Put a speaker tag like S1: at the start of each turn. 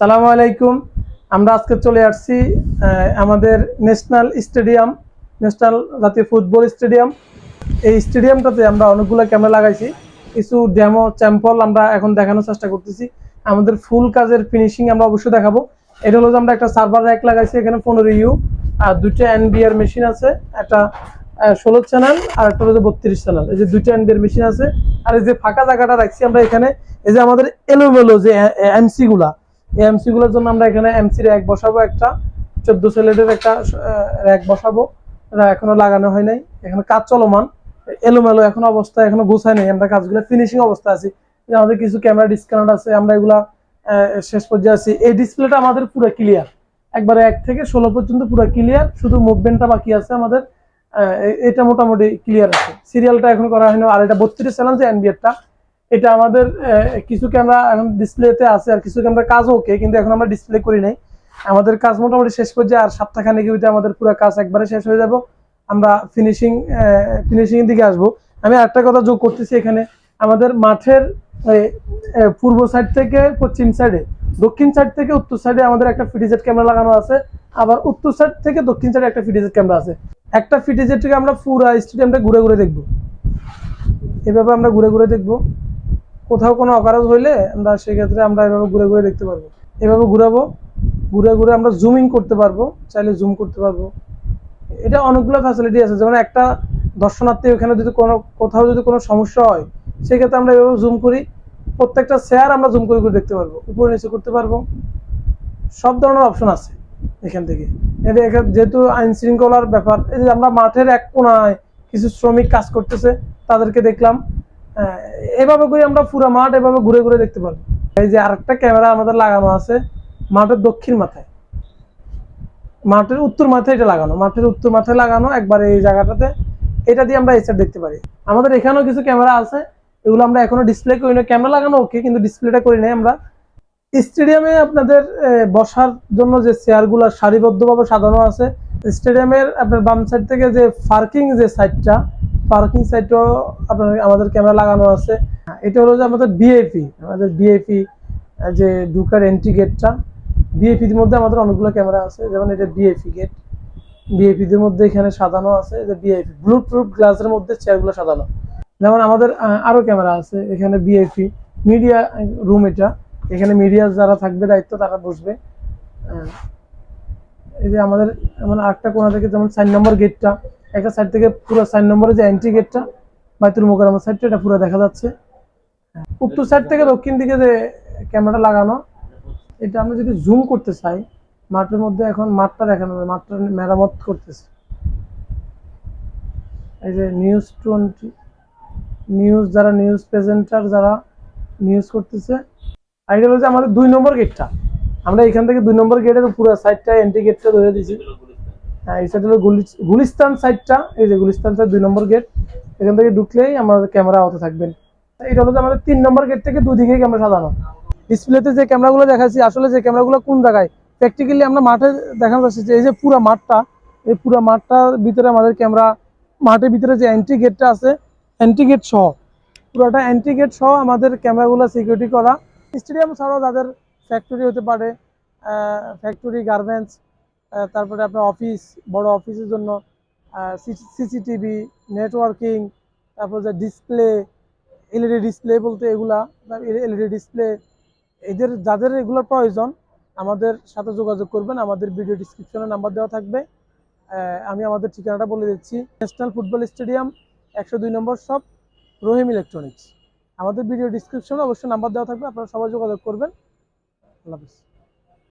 S1: সালামু আলাইকুম। আমরা আজকে চলে আসছি আমাদের ন্যাশনাল স্টেডিয়াম, ন্যাশনাল জাতীয় ফুটবল স্টেডিয়াম। এই স্টেডিয়ামটাতে আমরা অনেকগুলো ক্যামেরা লাগাইছি। কিছু ডেমো স্যাম্পল আমরা এখন দেখানোর চেষ্টা করতেছি। আমাদের ফুল কাজের ফিনিশিং আমরা অবশ্যই দেখাবো। এটা হলো যে আমরা একটা সার্ভার র্যাক লাগাইছি, এখানে পনেরো ইউ আর দুইটা এনবিআর মেশিন আছে, একটা ষোলো চ্যানেল আর একটা হলো বত্রিশ চ্যানেল এই যে দুইটা এনবিআর মেশিন আছে। আর এই যে ফাঁকা জায়গাটা রাখছি আমরা এখানে, এই যে আমাদের এলোমেলো যে এমসি গুলা এমসি গুলোর জন্য আমরা এখানে এমসি র্যাক বসাবো একটা, চোদ্দ সেলেটের একটা র্যাক বসাবো। এখনও লাগানো হয় নাই। এখানে কাজ চলমান। এলোমেলো এখন অবস্থা, এখনও গোছায় নেই। আমরা কাজগুলো ফিনিশিং অবস্থা আছি। আমাদের কিছু ক্যামেরা ডিসকাউন্ট আছে, আমরা এগুলা শেষ পর্যায়ে আছি। এই ডিসপ্লেটা আমাদের পুরো ক্লিয়ার একবারে এক থেকে ষোলো পর্যন্ত পুরো ক্লিয়ার শুধু মুভমেন্টটা বাকি আছে আমাদের। এটা মোটামুটি ক্লিয়ার আছে। সিরিয়ালটা এখন করা হয়নি আর এটা বত্রিশ চ্যানেল যে এনবিআরটা এটা আমাদের কিছু ক্যামেরা এখন ডিসপ্লেতে আছে, আর কিছু ক্যামেরা কাজ ওকে কিন্তু এখন আমরা ডিসপ্লে করি নাই। আমাদের কাজ মোটামুটি শেষ পর্যায়ে, আর সপ্তাহখানেক ভিতরে আমাদের পুরো কাজ একবারে শেষ হয়ে যাব। আমরা ফিনিশিং ফিনিশিং দিকে আসব। আমি আরেকটা কথা যোগ করতেছি এখানে। আমাদের মাঠের পূর্ব সাইড থেকে পশ্চিম সাইডে দক্ষিণ সাইড থেকে উত্তর সাইডে আমাদের একটা ফিটিজেট ক্যামেরা লাগানো আছে। আবার উত্তর সাইড থেকে দক্ষিণ সাইডে একটা ফিটিজেট ক্যামেরা আছে। একটা ফিটিজেট থেকে আমরা পুরো স্টেডিয়ামটা ঘুরে ঘুরে দেখব। এভাবে আমরা ঘুরে ঘুরে দেখব। কোথাও কোনো অকারজ হইলে আমরা সেক্ষেত্রে আমরা এভাবে ঘুরে ঘুরে দেখতে পারব। এভাবে ঘুরাবো, ঘুরে ঘুরে আমরা জুমিং করতে পারব, চাইলে জুম করতে পারব। এটা অনেকগুলো ফ্যাসিলিটি আছে, যেমন একটা দর্শনার্থী ওখানে যদি কোনো, কোথাও যদি কোনো সমস্যা হয়, সেক্ষেত্রে আমরা এভাবে জুম করি। প্রত্যেকটা শেয়ার আমরা জুম করে করে দেখতে পারব, উপরে নিচে করতে পারব। সব ধরনের অপশন আছে এখান থেকে। এটা এখান- যেহেতু আইন শৃঙ্খলার ব্যাপার, এই যে আমরা মাঠের এক কোনায় কিছু শ্রমিক কাজ করতেছে, তাদেরকে দেখলাম। এভাবে করে আমরা পুরো মাঠ এভাবে ঘুরে ঘুরে দেখতে পারব। এই যে আরেকটা ক্যামেরা আমাদের লাগানো আছে, মাঠের দক্ষিণ মাথায়। মাঠের উত্তর মাথায় এটা লাগানো, মাঠের উত্তর মাথায় লাগানো, একবার এই জায়গাটাতে। এটা দিয়ে আমরা এসে দেখতে পারি। আমাদের এখানেও কিছু ক্যামেরা আছে, এগুলো আমরা এখনও ডিসপ্লে করি না ক্যামেরা লাগানো ওকে কিন্তু ডিসপ্লেটা করি নাই আমরা। স্টেডিয়ামে আপনাদের বসার জন্য যে চেয়ারগুলো সারিবদ্ধভাবে সাজানো আছে স্টেডিয়ামের আপনার বাম সাইড থেকে যে পার্কিং যে সাইডটা পার্কিং সাইডটাও আপনার আমাদের ক্যামেরা লাগানো আছে। এটা হলো যে আমাদের বিএপি আমাদের বিএপি যে ঢুকার এন্ট্রি গেটটা বিএপির মধ্যে আমাদের অনেকগুলো ক্যামেরা আছে যেমন এটা বিএপি গেট বিএপিদের মধ্যে এখানে সাজানো আছে যে বিআইপি ব্লুটুথ গ্লাসের মধ্যে চেয়ারগুলো সাজানো। যেমন আমাদের আহ, আরও ক্যামেরা আছে এখানে বিআইপি মিডিয়া রুম এটা। এখানে মিডিয়া যারা থাকবে দায়িত্ব তারা বসবে। এই যে আমাদের মানে আরেকটা কোনা থেকে যেমন সাইন নম্বর গেটটা একটা সাইড থেকে পুরো সাইন নম্বরের যে এন্ট্রি গেটটা বাইতুল মোকাররমের সাইডটা এটা পুরো দেখা যাচ্ছে। উত্তর সাইড থেকে দক্ষিণ দিকে যে ক্যামেরাটা লাগানো, এটা আমরা যদি জুম করতে চাই, মাঠের মধ্যে এখন মাঠটা দেখানো যায়, মাঠটা মেরামত করতেছে। এই যে নিউজ টোয়েন্টি নিউজ যারা নিউজ প্রেজেন্টার যারা নিউজ করতেছে, আর এটা আমাদের দুই নম্বর গেটটা আমরা এখান থেকে দুই নম্বর গেটের পুরো সাইডটা এন্ট্রি গেটটা ধরে দিয়েছি। হ্যাঁ এই সাইড হলো গুলিস্তান সাইডটা, এই যে গুলিস্তান সাইড, দুই নম্বর গেট। এখান থেকে ঢুকলেই আমাদের ক্যামেরা হতে থাকবেন এটা হলো আমাদের তিন নম্বর গেট থেকে দুদিকে ক্যামেরা সাজানো। ডিসপ্লেতে যে ক্যামেরাগুলো দেখাচ্ছি, আসলে যে ক্যামেরাগুলো কোন জায়গায়? প্র্যাকটিক্যালি আমরা মাঠে দেখানো যাচ্ছে যে এই যে পুরো মাঠটা, এই পুরো মাঠটার ভিতরে আমাদের ক্যামেরা, মাঠের ভিতরে যে এন্ট্রি গেটটা আছে এন্ট্রি গেট সহ, পুরোটা এন্ট্রি গেট সহ আমাদের ক্যামেরাগুলো সিকিউরিটি করা। স্টেডিয়াম ছাড়াও যাদের ফ্যাক্টরি হতে পারে ফ্যাক্টরি গার্মেন্টস তারপরে আপনার অফিস, বড় অফিসের জন্য সিসিটিভি, নেটওয়ার্কিং, তারপর যে ডিসপ্লে, এলইডি ডিসপ্লে বলতে এগুলা এলইডি ডিসপ্লে, এদের, যাদের এগুলোর প্রয়োজন, আমাদের সাথে যোগাযোগ করবেন, আমাদের ভিডিও ডিসক্রিপশনে নাম্বার দেওয়া থাকবে। আমি আমাদের ঠিকানাটা বলে দিচ্ছি ন্যাশনাল ফুটবল স্টেডিয়াম একশো দুই নম্বর শপ রহিম ইলেকট্রনিক্স আমাদের ভিডিও ডিসক্রিপশনে অবশ্যই নাম্বার দেওয়া থাকবে, আপনারা সবাই যোগাযোগ করবেন। আল্লাহ হাফিজ।